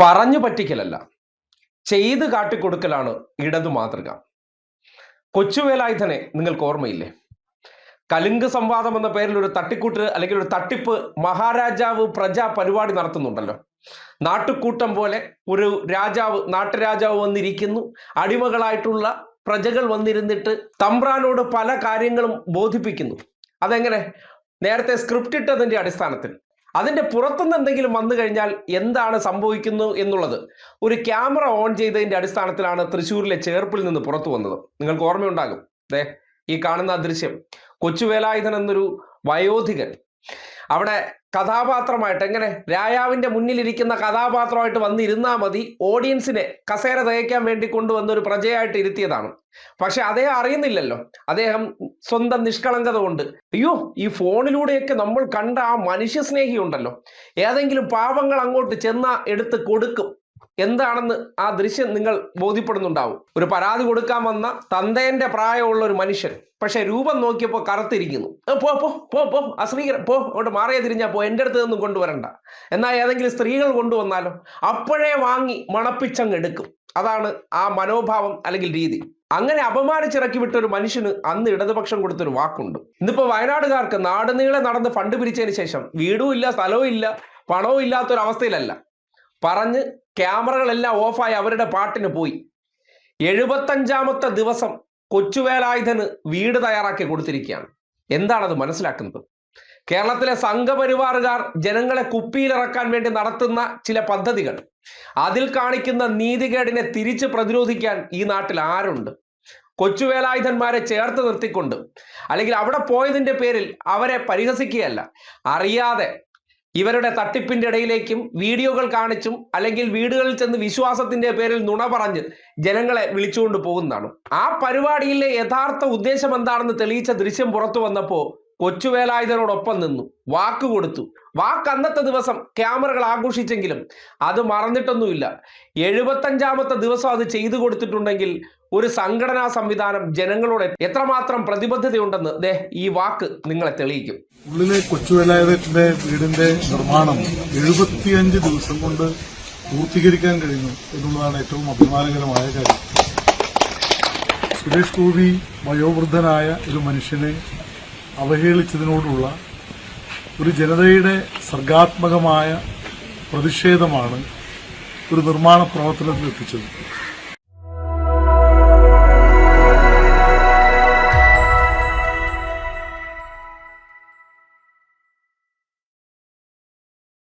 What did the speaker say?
പറഞ്ഞു പറ്റിക്കലല്ല. ചെയ്ത് കാട്ടിക്കൊടുക്കലാണ് ഇടതു മാതൃക. തന്നെ നിങ്ങൾക്ക് ഓർമ്മയില്ലേ? കലുങ്ക് സംവാദം എന്ന പേരിൽ ഒരു തട്ടിക്കൂട്ട് അല്ലെങ്കിൽ ഒരു തട്ടിപ്പ് മഹാരാജാവ് പ്രജാ പരിപാടി നടത്തുന്നുണ്ടല്ലോ. നാട്ടുകൂട്ടം പോലെ ഒരു രാജാവ് നാട്ടുരാജാവ് വന്നിരിക്കുന്നു. അടിമകളായിട്ടുള്ള പ്രജകൾ വന്നിരുന്നിട്ട് തമ്പ്രാനോട് പല കാര്യങ്ങളും ബോധിപ്പിക്കുന്നു. അതെങ്ങനെ? നേരത്തെ സ്ക്രിപ്റ്റ് ഇട്ടതിന്റെ അടിസ്ഥാനത്തിൽ. അതിന്റെ പുറത്തുനിന്ന് എന്തെങ്കിലും വന്നു കഴിഞ്ഞാൽ എന്താണ് സംഭവിക്കുന്നു എന്നുള്ളത്. ഒരു ക്യാമറ ഓൺ ചെയ്തതിന്റെ അടിസ്ഥാനത്തിലാണ് തൃശ്ശൂരിലെ ചേർപ്പിൽ നിന്ന് പുറത്തു വന്നത്. നിങ്ങൾക്ക് ഓർമ്മയുണ്ടാകും. ദേ ഈ കാണുന്ന ദൃശ്യം. കൊച്ചുവേലായുധൻ എന്നൊരു വയോധികൻ അവിടെ കഥാപാത്രമായിട്ട് എങ്ങനെ രായാവിന്റെ മുന്നിലിരിക്കുന്ന കഥാപാത്രമായിട്ട് വന്നിരുന്നാൽ മതി ഓഡിയൻസിനെ കസേര തയ്ക്കാൻ വേണ്ടി കൊണ്ടുവന്ന ഒരു പ്രജയായിട്ട് ഇരുത്തിയതാണ്. പക്ഷെ അദ്ദേഹം അറിയുന്നില്ലല്ലോ. അദ്ദേഹം സ്വന്തം നിഷ്കളങ്കത കൊണ്ട് അയ്യോ ഈ ഫോണിലൂടെയൊക്കെ നമ്മൾ കണ്ട ആ മനുഷ്യ സ്നേഹിയുണ്ടല്ലോ ഏതെങ്കിലും പാവങ്ങൾ അങ്ങോട്ട് ചെന്ന എടുത്ത് കൊടുക്കും. എന്താണെന്ന് ആ ദൃശ്യം നിങ്ങൾ ബോധ്യപ്പെടുന്നുണ്ടാവും. ഒരു പരാതി കൊടുക്കാൻ വന്ന തന്തേന്റെ പ്രായമുള്ള ഒരു മനുഷ്യൻ പക്ഷെ രൂപം നോക്കിയപ്പോൾ കറുത്തിരിക്കുന്നു. പോ പോ പോ പോ അശ്രീകര പോ അങ്ങോട്ട് മാറിയ തിരിഞ്ഞാ പോ എന്റെ അടുത്ത് നിന്നും കൊണ്ടുവരണ്ട. എന്നാൽ ഏതെങ്കിലും സ്ത്രീകൾ കൊണ്ടുവന്നാലോ? അപ്പോഴേ വാങ്ങി മണപ്പിച്ചങ്ങ് എടുക്കും. അതാണ് ആ മനോഭാവം അല്ലെങ്കിൽ രീതി. അങ്ങനെ അപമാനിച്ചിറക്കി വിട്ട ഒരു മനുഷ്യന് അന്ന് ഇടതുപക്ഷം കൊടുത്തൊരു വാക്കുണ്ട്. ഇന്നിപ്പോ വയനാടുകാർക്ക് നാടുനീളെ നടന്ന് ഫണ്ട് പിരിച്ചതിന് ശേഷം വീടും ഇല്ല സ്ഥലവും ഇല്ല പണവും ഇല്ലാത്തൊരവസ്ഥയിലല്ല. പറഞ്ഞ് ക്യാമറകളെല്ലാം ഓഫായി അവരുടെ പാട്ടിന് പോയി. എഴുപത്തഞ്ചാമത്തെ ദിവസം കൊച്ചുവേലായുധന് വീട് തയ്യാറാക്കി കൊടുത്തിരിക്കുകയാണ്. എന്താണത് മനസ്സിലാക്കുന്നത്? കേരളത്തിലെ സംഘപരിവാറുകാർ ജനങ്ങളെ കുപ്പിയിലിറക്കാൻ വേണ്ടി നടത്തുന്ന ചില പദ്ധതികൾ. അതിൽ കാണിക്കുന്ന നീതികേടിനെ തിരിച്ച് പ്രതിരോധിക്കാൻ ഈ നാട്ടിൽ ആരുണ്ട്? കൊച്ചുവേലായുധന്മാരെ ചേർത്ത് നിർത്തിക്കൊണ്ട് അല്ലെങ്കിൽ അവിടെ പോയതിന്റെ പേരിൽ അവരെ പരിഹസിക്കുകയല്ല. അറിയാതെ ഇവരുടെ തട്ടിപ്പിന്റെ ഇടയിലേക്കും വീഡിയോകൾ കാണിച്ചും അല്ലെങ്കിൽ വീടുകളിൽ ചെന്ന് വിശ്വാസത്തിന്റെ പേരിൽ നുണ പറഞ്ഞ് ജനങ്ങളെ വിളിച്ചുകൊണ്ട് പോകുന്നതാണ്. ആ പരിപാടിയിലെ യഥാർത്ഥ ഉദ്ദേശം എന്താണെന്ന് തെളിയിച്ച ദൃശ്യം പുറത്തു വന്നപ്പോൾ കൊച്ചുവേലായുധനോടൊപ്പം നിന്നു. വാക്ക് കൊടുത്തു. വാക്ക് അന്നത്തെ ദിവസം ക്യാമറകൾ ആഘോഷിച്ചെങ്കിലും അത് മറന്നിട്ടൊന്നുമില്ല. എഴുപത്തഞ്ചാമത്തെ ദിവസം അത് ചെയ്തു കൊടുത്തിട്ടുണ്ടെങ്കിൽ ഒരു സംഘടനാ സംവിധാനം ജനങ്ങളോട് എത്രമാത്രം പ്രതിബദ്ധതയുണ്ടെന്ന് ദേ ഈ വാക്ക് നിങ്ങളെ തെളിയിക്കും. ഉള്ളിലെ കൊച്ചുവേലായുധത്തിന്റെ വീടിന്റെ നിർമ്മാണം എഴുപത്തിയഞ്ച് ദിവസം കൊണ്ട് പൂർത്തീകരിക്കാൻ കഴിഞ്ഞു എന്നുള്ളതാണ് ഏറ്റവും അഭിമാനകരമായ കാര്യം. സുരേഷ് ഗോപി വയോവൃദ്ധനായ ഒരു മനുഷ്യനെ അവഹേളിച്ചതിനോടുള്ള ഒരു ജനതയുടെ സർഗാത്മകമായ പ്രതിഷേധമാണ് ഒരു നിർമ്മാണ പ്രവർത്തനത്തിൽ എത്തിച്ചത്